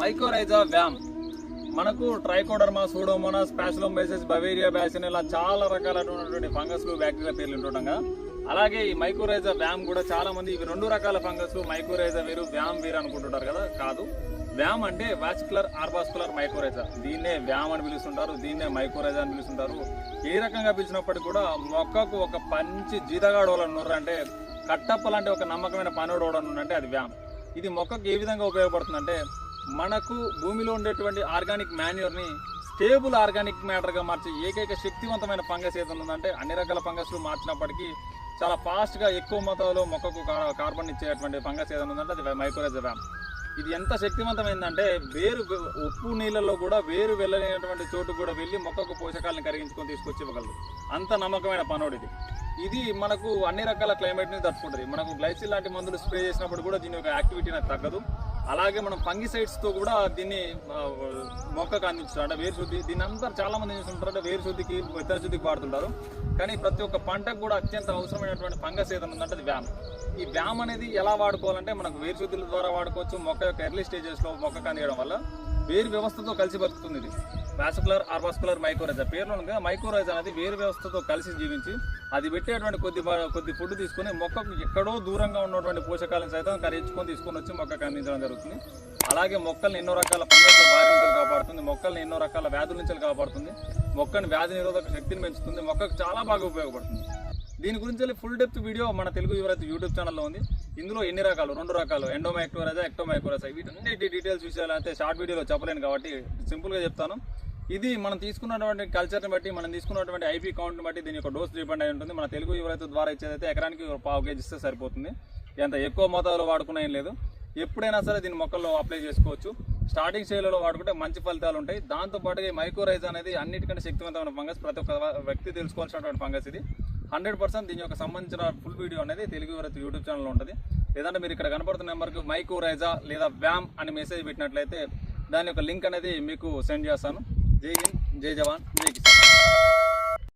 Mycorrhiza VAM. మనకు trichoderma pseudomonas స్పాషిలోమైసిస్ beauveria bassiana ఇలా చాలా రకాలైనటువంటి ఫంగస్లు బ్యాక్టీరియా పేర్లు ఉంటుండగా అలాగే ఈ మైకోరైజా వ్యామ్ కూడా చాలా మంది ఇవి రెండు రకాల ఫంగస్ మైకోరైజా వేరు వ్యామ్ వేరు అనుకుంటుంటారు కదా? కాదు. వ్యామ్ అంటే వాస్కులర్ ఆర్వాస్కులర్ మైకోరైజా దీన్నే వ్యామ్ అని పిలుస్తుంటారు దీన్నే మైకోరైజా అని పిలుస్తుంటారు. ఏ రకంగా పిలిచినప్పటికీ కూడా మొక్కకు ఒక పంచి జీతగాడోళ్ళు అంటే కట్టప్ప లాంటి ఒక నమ్మకమైన పనుడు అంటే అది వ్యామ్. ఇది మొక్కకు ఏ విధంగా ఉపయోగపడుతుందంటే మనకు భూమిలో ఉండేటువంటి ఆర్గానిక్ మాన్యూర్ని స్టేబుల్ ఆర్గానిక్ మ్యాటర్గా మార్చి ఏకైక శక్తివంతమైన ఫంగస్ ఏదైనా ఉందంటే అన్ని రకాల ఫంగస్లు మార్చినప్పటికీ చాలా ఫాస్ట్గా ఎక్కువ మొత్తంలో మొక్కకు కార్బన్ ఇచ్చేటువంటి ఫంగస్ ఏదైనా ఉందంటే అది మైక్రోజెవామ్ ఇది ఎంత శక్తివంతమైందంటే వేరు ఉప్పు నీళ్ళలో కూడా వేరు వెళ్ళలేనటువంటి చోటు కూడా వెళ్ళి మొక్కకు పోషకాలను కరిగించుకొని తీసుకొచ్చి ఇవ్వగలదు అంత నమ్మకమైన పనోడు ఇది. ఇది మనకు అన్ని రకాల క్లైమేట్ని తట్టుకుంటుంది. మనకు గ్లైసిల్ లాంటి మందులు స్ప్రే చేసినప్పుడు కూడా దీని యొక్క యాక్టివిటీ నాకు తగ్గదు. అలాగే మనం పంగిసైడ్స్తో కూడా దీన్ని మొక్కకు అందించడం అంటే వేరుశుద్ధి దీని అంతా చాలా మంది చేస్తుంటారు అంటే వేరుశుద్ధికి శుద్ధికి శుద్ధికి వాడుతుంటారు. కానీ ప్రతి ఒక్క పంటకు కూడా అత్యంత అవసరమైనటువంటి ఫంగస్ ఏదైనా ఉందంటే అది వ్యామ్. ఈ వ్యామ్ అనేది ఎలా వాడుకోవాలంటే మనకు వేరుశుద్ధుల ద్వారా వాడుకోవచ్చు మొక్క యొక్క ఎర్లీ స్టేజెస్లో మొక్కకు అందించడం వల్ల. వేరు వ్యవస్థతో కలిసి బతుకుతుంది ఇది. వాసుకులర్ ఆర్వాస్కులర్ మైకోరైజా పేర్లో ఉంది మైకోరైజా అనేది వేరు వ్యవస్థతో కలిసి జీవించి అది పెట్టేటువంటి కొద్ది కొద్ది ఫుడ్ తీసుకొని మొక్కకు ఎక్కడో దూరంగా ఉన్నటువంటి పోషకాలను సైతం కరించుకొని తీసుకొని వచ్చి మొక్కకు అందించడం జరుగుతుంది. అలాగే మొక్కల్ని ఎన్నో రకాల ఫంగస్ల బారి నుంచి కాపాడుతుంది మొక్కల్ని ఎన్నో రకాల వ్యాధుల నుంచి కాపాడుతుంది మొక్కని వ్యాధి నిరోధక శక్తిని పెంచుతుంది మొక్కకు చాలా బాగా ఉపయోగపడుతుంది. దీని గురించి ఫుల్ డెప్త్ వీడియో మన తెలుగు యువరైతే యూట్యూబ్ ఛానల్లో ఉంది. ఇందులో ఎన్ని రకాలు? రెండు రకాలు. ఎండోమైక్టోరైజా ఎక్టోమైక్టోరైజా వీటన్నిటి డీటెయిల్స్ విషయాలైతే షార్ట్ వీడియోలో చెప్పలేను కాబట్టి సింపుల్గా చెప్తాను. ఇది మనం తీసుకున్నటువంటి కల్చర్ని బట్టి మనం తీసుకున్నటువంటి ఐపీ కౌంట్ని బట్టి దీని యొక్క డోస్ డిపెండ్ అయి ఉంటుంది. మన తెలుగు యువరైతే ద్వారా ఇచ్చేదైతే ఎకరానికి ఒక పావు కేజీ ఇస్తే సరిపోతుంది. ఎంత? ఎక్కువ మోతాదులో వాడుకున్నా లేదు. ఎప్పుడైనా సరే దీని మొక్కల్లో అప్లై చేసుకోవచ్చు. స్టార్టింగ్ స్టేజ్లో వాడుకుంటే మంచి ఫలితాలు ఉంటాయి. దాంతోపాటుగా ఈ మైక్రోరైజ్ అనేది అన్నిటికంటే శక్తివంతమైన ఫంగస్. ప్రతి ఒక్క వ్యక్తి తెలుసుకోవాల్సినటువంటి ఫంగస్ ఇది. హండ్రెడ్ పర్సెంట్ దీని యొక్క సంబంధించిన ఫుల్ వీడియో అనేది తెలుగు యువరైతే యూట్యూబ్ ఛానల్లో ఉంటుంది. లేదంటే మీరు ఇక్కడ కనపడుతున్న నెంబర్కి మైక్రోరైజా లేదా వ్యామ్ అని మెసేజ్ పెట్టినట్లయితే దాని యొక్క లింక్ అనేది మీకు సెండ్ చేస్తాను. జై హింద్ జై జవాన్ జై కిసాన్.